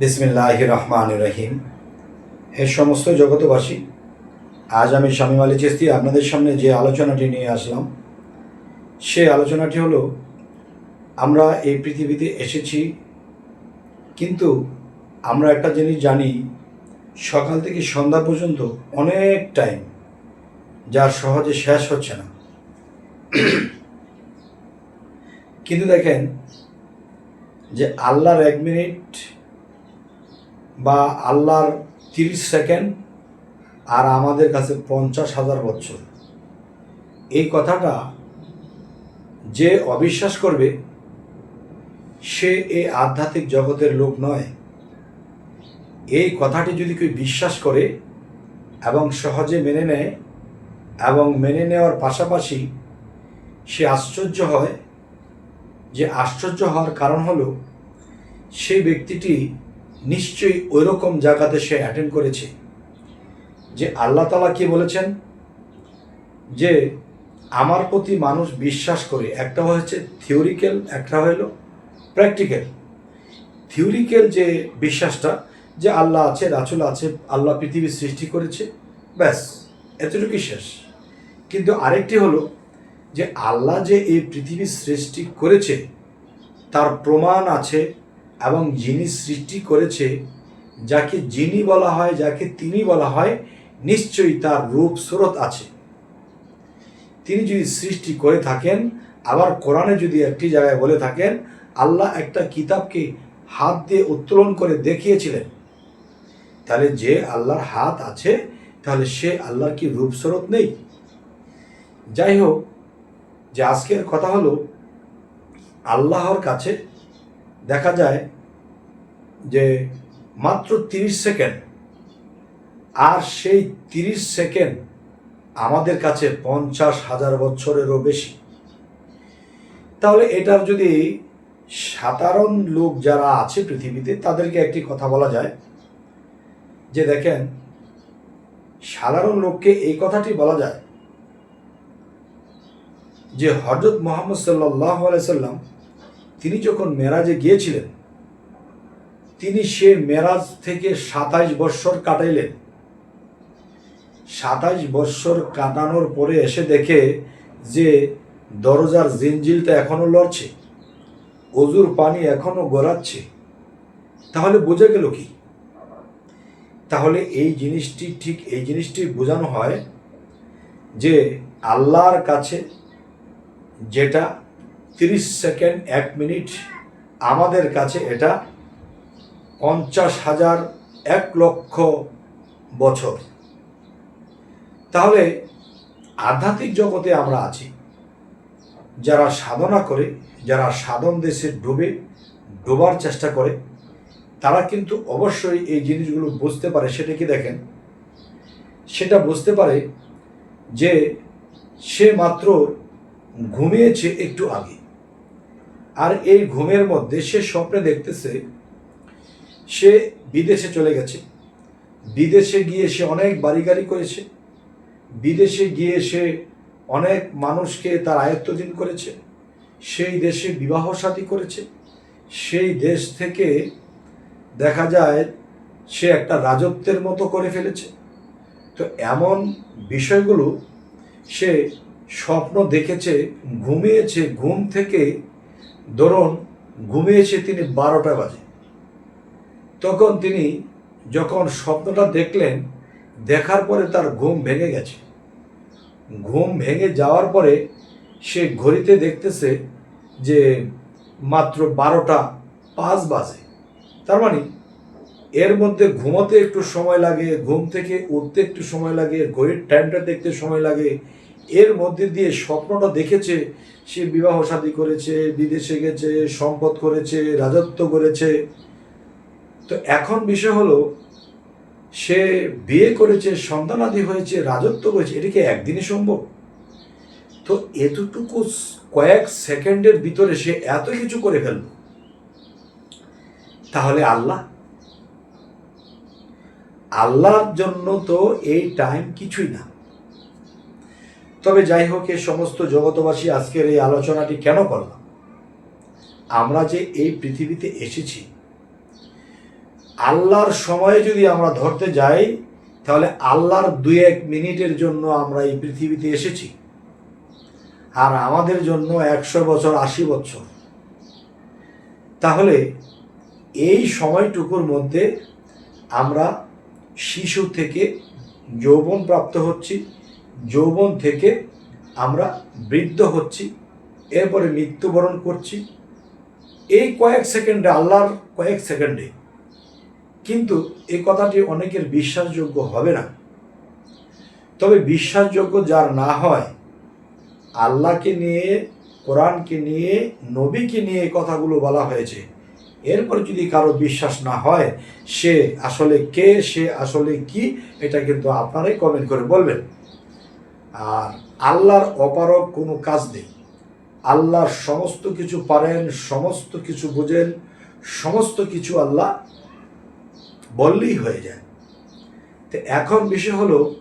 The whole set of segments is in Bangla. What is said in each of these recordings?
বিসমিল্লাহ রহমান রহিম হে সমস্ত জগতবাসী আজ আমি শামীম আলী চিস্তি আপনাদের সামনে যে আলোচনাটি নিয়ে আসলাম। সে আলোচনাটি হলো, আমরা এই পৃথিবীতে এসেছি, কিন্তু আমরা একটা জিনিস জানি, সকাল থেকে সন্ধ্যা পর্যন্ত অনেক টাইম যা সহজে শেষ হচ্ছে না। কিন্তু দেখেন যে আল্লাহর এক মিনিট বা আল্লাহর তিরিশ সেকেন্ড আর আমাদের কাছে পঞ্চাশ হাজার বছর। এই কথাটা যে অবিশ্বাস করবে, সে এই আধ্যাত্মিক জগতের লোক নয়। এই কথাটি যদি কেউ বিশ্বাস করে এবং সহজে মেনে নেয় এবং মেনে নেওয়ার পাশাপাশি সে আশ্চর্য হয়, যে আশ্চর্য হওয়ার কারণ হলো, সেই ব্যক্তিটি নিশ্চয়ই ওই রকম জায়গাতে সে অ্যাটেন্ড করেছে, যে আল্লাহ তালা কি বলেছেন? যে আমার প্রতি মানুষ বিশ্বাস করে, একটা হয়েছে থিওরিক্যাল একটা হলো প্র্যাকটিক্যাল থিওরিক্যাল যে বিশ্বাসটা, যে আল্লাহ আছে রাচুল আছে, আল্লাহ পৃথিবী সৃষ্টি করেছে, ব্যাস, এতটুকুই শেষ। কিন্তু আরেকটি হলো যে আল্লাহ যে এই পৃথিবী সৃষ্টি করেছে, তার প্রমাণ আছে এবং যিনি সৃষ্টি করেছে, যাকে যিনি বলা হয়, যাকে তিনি বলা হয়, নিশ্চয়ই তার রূপ স্রোত আছে। তিনি যদি সৃষ্টি করে থাকেন, আবার কোরআনে যদি একটি জায়গায় বলে থাকেন, আল্লাহ একটা কিতাবকে হাত দিয়ে উত্তোলন করে দেখিয়েছিলেন। তাহলে যে আল্লাহর হাত আছে, তাহলে সে আল্লাহর কি রূপ স্রোত নেই? যাই হোক, যে আজকের কথা হলো, আল্লাহর কাছে দেখা যায় যে মাত্র তিরিশ সেকেন্ড, আর সেই তিরিশ সেকেন্ড আমাদের কাছে পঞ্চাশ হাজার বছরেরও বেশি। তাহলে এটার যদি সাধারণ লোক যারা আছে পৃথিবীতে, তাদেরকে একটি কথা বলা যায় যে দেখেন, সাধারণ লোককে এই কথাটি বলা যায় যে হজরত মোহাম্মদ সাল্লাহ সাল্লাম তিনি যখন মেরাজে গিয়েছিলেন, তিনি সে মেরাজ থেকে সাতাইশ বৎসর কাটাইলেন। সাতাইশ বৎসর কাটানোর পরে এসে দেখে যে দরজার জিনজিলটা এখনও লড়ছে, অজুর পানি এখনও গড়াচ্ছে। তাহলে বোঝা গেল কি? তাহলে এই জিনিসটি ঠিক এই জিনিসটি বোঝানো হয় যে আল্লাহর কাছে যেটা তিরিশ সেকেন্ড, এক মিনিট। আমাদের কাছে এটা পঞ্চাশ হাজার এক লক্ষ বছর। তাহলে আধ্যাত্মিক জগতে আমরা আছি। যারা সাধনা করে, যারা সাধন দেশে ডুবে, ডোবার চেষ্টা করে, তারা কিন্তু অবশ্যই এই জিনিসগুলো বুঝতে পারে। সেটা কি দেখেন? সেটা বুঝতে পারে যে সে মাত্র ঘুমিয়েছে একটু আগে। আর এই ঘুমের মধ্যে সে স্বপ্নে দেখতেছে, সে বিদেশে চলে গেছে। বিদেশে গিয়ে সে অনেক বাড়ি গাড়ি করেছে। বিদেশে গিয়ে সে অনেক মানুষকে তার আয়ত্তধীন করেছে। সেই দেশে বিবাহ সাথী করেছে। সেই দেশ থেকে দেখা যায় সে একটা রাজত্বের মতো করে ফেলেছে। তো এমন বিষয়গুলো সে স্বপ্ন দেখেছে, ঘুমিয়েছে, ঘুম থেকে ধরুন ঘুমিয়েছে তিনি বারোটা বাজে। তখন তিনি যখন স্বপ্নটা দেখলেন, দেখার পরে তার ঘুম ভেঙে গেছে। ঘুম ভেঙে যাওয়ার পরে সে ঘড়িতে দেখতেছে যে মাত্র বারোটা পাঁচ বাজে। তার মানে এর মধ্যে ঘুমোতে একটু সময় লাগে, ঘুম থেকে উঠতে একটু সময় লাগে, ঘড়ির টাইমটা দেখতে সময় লাগে এর মধ্যে দিয়ে স্বপ্নটা দেখেছে, সে বিবাহ শাদী করেছে, বিদেশে গেছে, সম্পদ করেছে, রাজত্ব করেছে। তো এখন বিষয় হলো, সে বিয়ে করেছে, সন্তানাদি হয়েছে, রাজত্ব করেছে, এটা কি একদিনে সম্ভব? তো এতটুকু কয়েক সেকেন্ডের ভিতরে সে এত কিছু করে ফেলল। তাহলে আল্লাহ? আল্লাহর জন্য তো এই টাইম কিছুই না। তবে যাই হোক, এ সমস্ত জগতবাসী আজকের এই আলোচনাটি কেন করলাম? আমরা যে এই পৃথিবীতে এসেছি, আল্লাহর সময়ে যদি আমরা ধরতে যাই, তাহলে আল্লাহর দুই এক মিনিটের জন্য আমরা এই পৃথিবীতে এসেছি। আর আমাদের জন্য একশো বছর, আশি বছর। তাহলে এই সময়টুকুর মধ্যে আমরা শিশু থেকে যৌবন প্রাপ্ত হচ্ছি যৌবন থেকে আমরা বৃদ্ধ হচ্ছি, এরপরে মৃত্যুবরণ করছি। এই কয়েক সেকেন্ডে, আল্লাহর কয়েক সেকেন্ডে কিন্তু এই কথাটি অনেকের বিশ্বাসযোগ্য হবে না। তবে বিশ্বাসযোগ্য যার না হয়, আল্লাহকে নিয়ে, কোরআনকে নিয়ে, নবীকে নিয়ে এই কথাগুলো বলা হয়েছে। এরপর যদি কারও বিশ্বাস না হয়, সে আসলে কে, সে আসলে কি, এটা কিন্তু আপনারাই কমেন্ট করে বলবেন। আর আল্লাহর অপারক কোনো কাজ নেই। আল্লাহ সমস্ত কিছু পারেন, সমস্ত কিছু বোঝেন, সমস্ত কিছু আল্লাহ বললেই হয়ে যায়। তো এখন বিষয় হলো,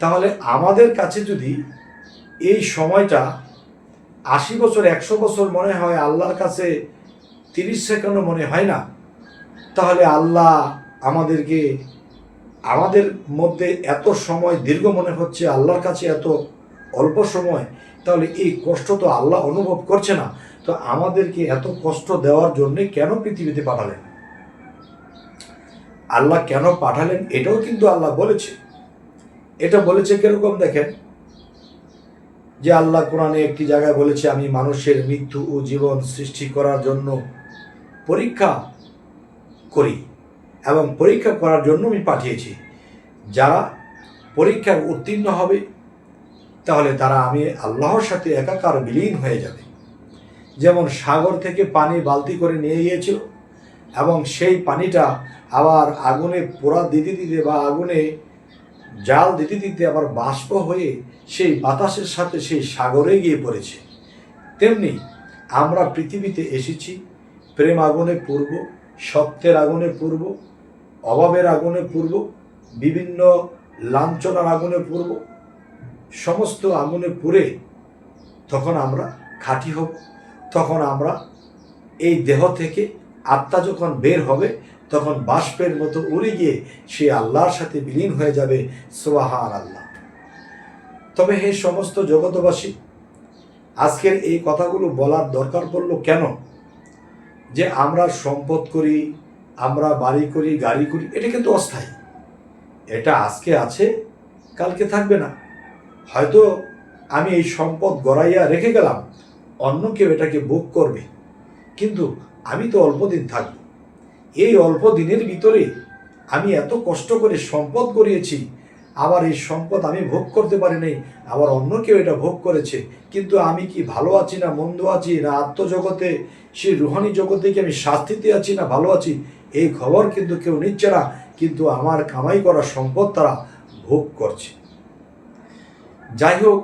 তাহলে আমাদের কাছে যদি এই সময়টা আশি বছর, একশো বছর মনে হয় আল্লাহর কাছে, তিরিশ সেকেন্ডও মনে হয় না, তাহলে আল্লাহ আমাদেরকে আমাদের মধ্যে এত সময় দীর্ঘ মনে হচ্ছে, আল্লাহর কাছে এত অল্প সময়, তাহলে এই কষ্ট তো আল্লাহ অনুভব করছে না। তো আমাদেরকে এত কষ্ট দেওয়ার জন্যে কেন পৃথিবীতে পাঠালেন? আল্লাহ কেন পাঠালেন? এটাও কিন্তু আল্লাহ বলেছে। এটা বলেছে কীরকম দেখেন? যে আল্লাহ কোরআনে একটি জায়গায় বলেছে, আমি মানুষের মৃত্যু ও জীবন সৃষ্টি করার জন্য পরীক্ষা করি। এবং পরীক্ষা করার জন্য আমি পাঠিয়েছি। যারা পরীক্ষার উত্তীর্ণ হবে, তাহলে তারা আমি আল্লাহর সাথে একাকার বিলীন হয়ে যাবে। যেমন সাগর থেকে পানি বালতি করে নিয়ে গিয়েছিল এবং সেই পানিটা আবার আগুনে পোড়া দিতে দিতে বা আগুনে জাল দিতে দিতে আবার বাষ্প হয়ে সেই বাতাসের সাথে সেই সাগরে গিয়ে পড়েছে। তেমনি আমরা পৃথিবীতে এসেছি, প্রেম আগুনে পূর্ব সত্যের আগুনে পূর্ব অভাবের আগুনে পূর্ব, বিভিন্ন লাঞ্ছনার আগুনে পূর্ব, সমস্ত আগুনে পুড়ে তখন আমরা খাঁটি হব। তখন আমরা এই দেহ থেকে আত্মা যখন বের হবে, তখন বাষ্পের মতো উড়ে গিয়ে সে আল্লাহর সাথে বিলীন হয়ে যাবে সোহান আল্লাহ তবে হে সমস্ত জগতবাসী আজকের এই কথাগুলো বলার দরকার পড়ল কেন? যে আমরা সম্পদ করি আমরা বাড়ি করি, গাড়ি করি, এটা কিন্তু অস্থায়ী। এটা আজকে আছে, কালকে থাকবে না। হয়তো আমি এই সম্পদ গড়াইয়া রেখে গেলাম, অন্য কেউ এটাকে ভোগ করবে। কিন্তু আমি তো অল্প দিন থাকব। এই অল্প দিনের ভিতরে আমি এত কষ্ট করে সম্পদ করিয়েছি আবার এই সম্পদ আমি ভোগ করতে পারি নাই, আবার অন্য কেউ এটা ভোগ করেছে। কিন্তু আমি কি ভালো আছি না মন্দ আছি, না আত্মজগতে, সেই রুহানি জগতে কি আমি শাস্তিতে আছি, না ভালো আছি? এই খবর কিন্তু কেউ নিচ্ছে না, কিন্তু আমার কামাই করা সম্পদ তারা ভোগ করছে। যাই হোক,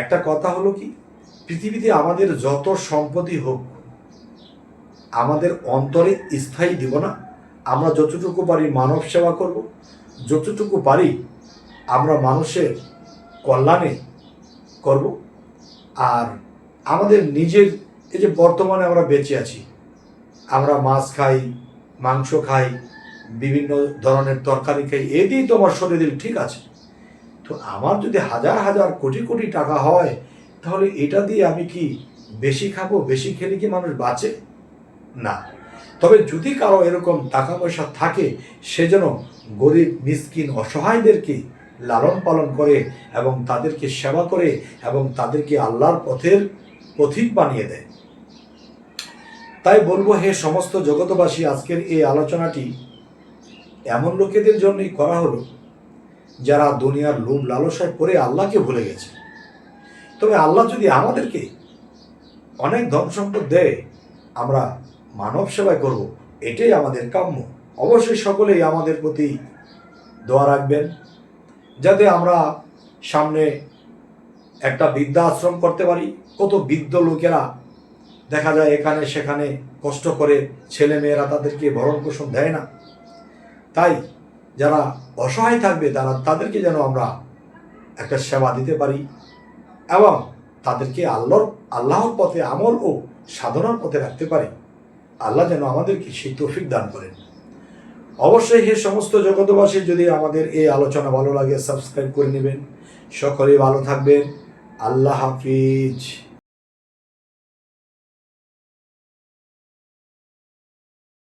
একটা কথা হলো কি, পৃথিবীতে আমাদের যত সম্পত্তি হোক, আমাদের অন্তরে স্থায়ী দিব না। আমরা যতটুকু পারি মানব সেবা করব, যতটুকু পারি আমরা মানুষের কল্যাণে করব। আর আমাদের নিজের, এই যে বর্তমানে আমরা বেঁচে আছি, আমরা মাছ খাই মাংস খাই, বিভিন্ন ধরনের তরকারি খাই এ দিয়েই তো আমার শরীর ঠিক আছে। তো আমার যদি হাজার হাজার কোটি কোটি টাকা হয়, তাহলে এটা দিয়ে আমি কি বেশি খাব, বেশি খেলে কি মানুষ বাঁচে? না। তবে যদি কারও এরকম টাকা পয়সা থাকে, সে যেন গরিব, মিসকিন, অসহায়দেরকে লালন পালন করে এবং তাদেরকে সেবা করে এবং তাদেরকে আল্লাহর পথের পথিক বানিয়ে দেয়। তাই বলব, হে সমস্ত জগতবাসী আজকের এই আলোচনাটি এমন লোকেদের জন্যই করা হলো, যারা দুনিয়ার লোভ লালসায় পড়ে আল্লাহকে ভুলে গেছে। তবে আল্লাহ যদি আমাদেরকে অনেক ধন সম্পদ দেয়, আমরা মানব সেবায় করব, এটাই আমাদের কাম্য। অবশ্যই সকলেই আমাদের প্রতি দোয়া রাখবেন, যাতে আমরা সামনে একটা বৃদ্ধা আশ্রম করতে পারি। কত বৃদ্ধ লোকেরা দেখা যায় এখানে, সেখানে কষ্ট করে ছেলে মেয়েরা তাদেরকে ভরণ পোষণ দেয় না। তাই যারা অসহায় থাকবে, তারা, তাদেরকে যেন আমরা একটা সেবা দিতে পারি এবং তাদেরকে আল্লাহর আল্লাহর পথে আমল ও সাধনার পথে রাখতে পারি। আল্লাহ যেন আমাদেরকে সেই তৌফিক দান করেন। অবশ্যই হে সমস্ত জগতবাসী যদি আমাদের এই আলোচনা ভালো লাগে, সাবস্ক্রাইব করে নেবেন। সকলেই ভালো থাকবেন। আল্লাহ হাফিজ।